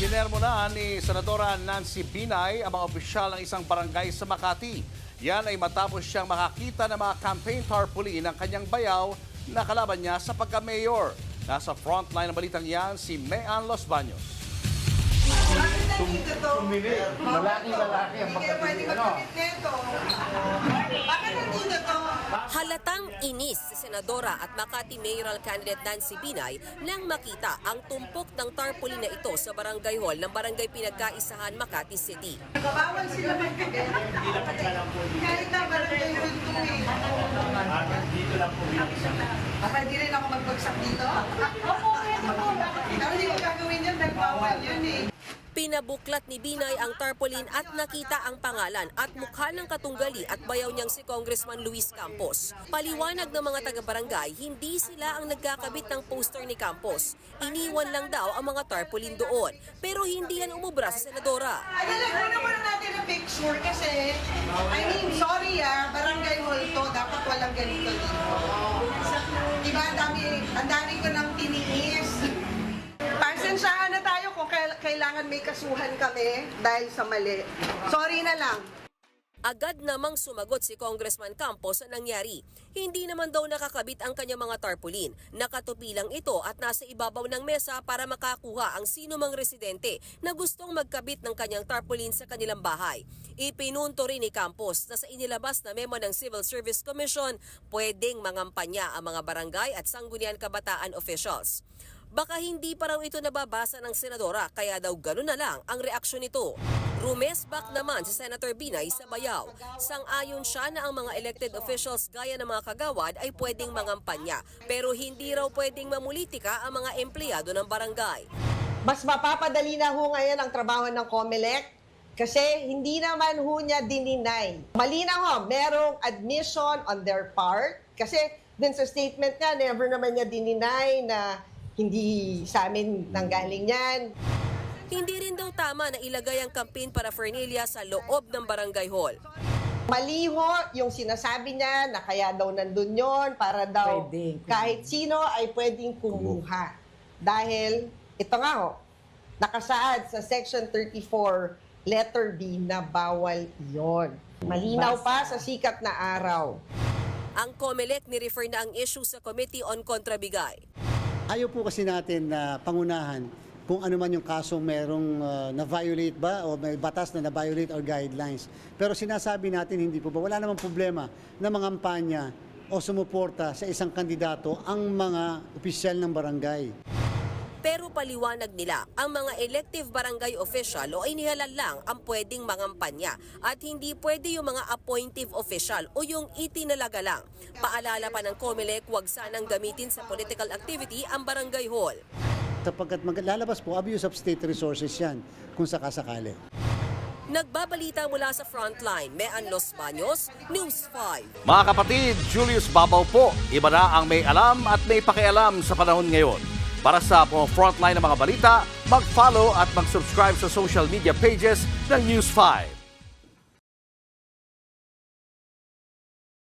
Sinermonahan ni Senadora Nancy Binay ang mga opisyal ng isang barangay sa Makati. Yan ay matapos siyang makakita ng mga campaign tarpaulin ng kanyang bayaw na kalaban niya sa pagka-mayor. Nasa frontline ng balitang yan si Mayan Los Baños. Malaki lalaki ang pagkatingin. Ano? Halatang inis si Senadora at Makati Mayoral candidate Nancy Binay nang makita ang tumpok ng tarpaulin na ito sa barangay hall ng barangay pinagkaisahan Makati City. Bawal sila magkabit. Kahit na barangay hall to eh. Dito lang po isang. Ah, Pwede rin ako magbagsak dito? Opo, pwede po. Pero hindi ko gagawin yan, nagbawal yun eh. Pinabuklat ni Binay ang tarpaulin at nakita ang pangalan at mukha ng katunggali at bayaw niyang si Congressman Luis Campos. Paliwanag ng mga taga-barangay, hindi sila ang nagkakabit ng poster ni Campos. Iniwan lang daw ang mga tarpaulin doon. Pero hindi yan umubra sa senadora. Mo naman natin ang picture kasi, I mean, sorry ah, barangay hall to, dapat walang ganito dito. Diba, ang dami, ang dami ko nang kailangan may kasuhan kami dahil sa mali. Sorry na lang. Agad namang sumagot si Congressman Campos sa nangyari. Hindi naman daw nakakabit ang kanyang mga tarpaulin. Nakatupi lang ito at nasa ibabaw ng mesa para makakuha ang sino mang residente na gustong magkabit ng kanyang tarpaulin sa kanilang bahay. Ipinunto rin ni Campos na sa inilabas na memo ng Civil Service Commission, pwedeng mangampanya ang mga barangay at sanggunian kabataan officials. Baka hindi pa raw ito nababasa ng senadora kaya daw gano'n na lang ang reaksyon nito. Rumesbak naman si Senator Binay sa bayaw. Sang-ayon siya na ang mga elected officials gaya ng mga kagawad ay pwedeng mangampanya pero hindi raw pwedeng mamulitika ang mga empleyado ng barangay. mas mapapadali na ho ngayon ang trabaho ng COMELEC kasi hindi naman ho niya dininay. Malinaw ho, merong admission on their part kasi din sa statement niya, never naman niya dininay na hindi sa amin nanggaling yan. Hindi rin daw tama na ilagay ang campaign paraphernalia sa loob ng barangay hall. Mali ho yung sinasabi niya na kaya daw nandun yon para daw Pwedeng. kahit sino ay pwedeng kumuha. Dahil, ito nga ho, nakasaad sa Section 34, letter B na bawal yon. Malinaw pa sa sikat na araw. Ang COMELEC ni-refer na ang issue sa Committee on Contrabigay. Ayaw po kasi natin na pangunahan kung ano man yung kasong merong uh, na-violate ba o may batas na na-violate or guidelines. Pero sinasabi natin hindi po ba, wala namang problema na mangampanya o sumuporta sa isang kandidato ang mga opisyal ng barangay. Pero paliwanag nila, ang mga elective barangay official o inihalal lang ang pwedeng mangampanya at hindi pwede yung mga appointive official o yung itinalaga lang. Paalala pa ng COMELEC, huwag sanang gamitin sa political activity ang barangay hall. Sapagkat maglalabas po, abuse of state resources yan kung sakasakali. Nagbabalita mula sa frontline, Mean Los Baños, News 5. Mga kapatid, Julius Babaw po. Iba na ang may alam at may pakialam sa panahon ngayon. Para sa mga frontline ng mga balita, mag-follow at mag-subscribe sa social media pages ng News 5.